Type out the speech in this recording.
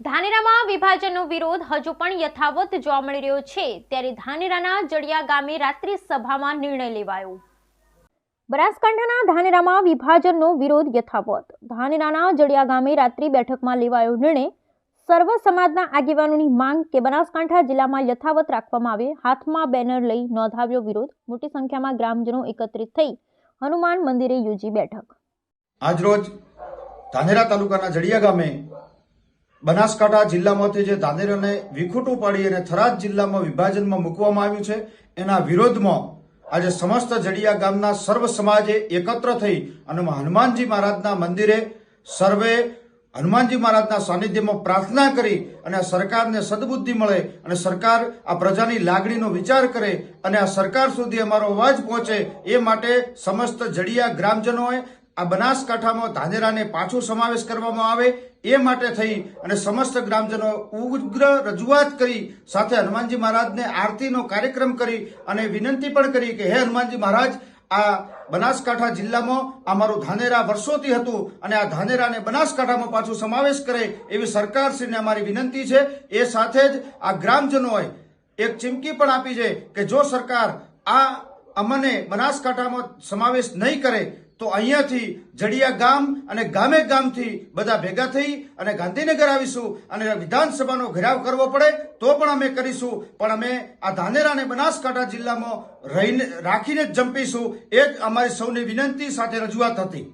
ધાનેરામાં વિભાજનનો વિરોધ હજુ પણ યથાવત જોવા મળી રહ્યો છે. ત્યારે ધાનેરાના જડિયા ગામે રાત્રિ સભામાં નિર્ણય લેવાયો. બનાસકાંઠાના ધાનેરામાં વિભાજનનો વિરોધ યથાવત. ધાનેરાના જડિયા ગામે રાત્રિ બેઠકમાં લેવાયો નિર્ણય. સર્વ સમાજના આગેવાનોની માંગ કે બનાસકાંઠા જિલ્લામાં યથાવત રાખવામાં આવે, હાથમાં બેનર લઈ નોંધાવ્યો વિરોધ. મોટી સંખ્યામાં ગ્રામજનો એકત્રિત થઈ હનુમાન મંદિરે યોજી બેઠક. આજરોજ ધાનેરા તાલુકાના જડિયા ગામે બનાસકાંઠા જિલ્લામાંથી જે ધાનેરાને વિખૂટું પાડી અને થરાદ જિલ્લામાં વિભાજનમાં મૂકવામાં આવ્યું છે, એના વિરોધમાં આજે સમસ્ત જડિયા ગામના સર્વ સમાજે એકત્ર થઈ અને હનુમાનજી મહારાજના મંદિરે સર્વે હનુમાનજી મહારાજના સાનિધ્યમાં પ્રાર્થના કરી અને સરકારને સદબુદ્ધિ મળે અને સરકાર આ પ્રજાની લાગણીનો વિચાર કરે અને આ સરકાર સુધી અમારો અવાજ પહોંચે એ માટે સમસ્ત જડિયા ગ્રામજનોએ આ બનાસકાંઠામાં ધાનેરાને પાછો સમાવેશ કરવામાં આવે એ માટે થઈ અને સમસ્ત ગ્રામજનો ઉગ્ર રજૂઆત કરી સાથે હનુમાનજી મહારાજને આરતીનો કાર્યક્રમ કરી અને વિનંતી પણ કરી કે હે હનુમાનજી મહારાજ, આ બનાસકાંઠા જિલ્લામાં અમારું ધાનેરા વર્ષોથી હતું અને આ ધાનેરાને બનાસકાંઠામાં પાછું સમાવેશ કરે એવી સરકારશ્રીને અમારી વિનંતી છે. એ સાથે જ આ ગ્રામજનોએ એક ચીમકી પણ આપી છે કે જો સરકાર આ અમને બનાસકાંઠામાં સમાવેશ નહીં કરે તો અહીંયાથી જડિયા ગામ અને ગામે ગામથી બધા ભેગા થઈ અને ગાંધીનગર આવીશું અને વિધાનસભાનો ઘેરાવ કરવો પડે તો પણ અમે કરીશું. પણ અમે આ ધાનેરા અને બનાસકાંઠા જિલ્લામાં રહીને રાખીને જ જંપીશું. એ જ અમારી સૌની વિનંતી સાથે રજૂઆત હતી.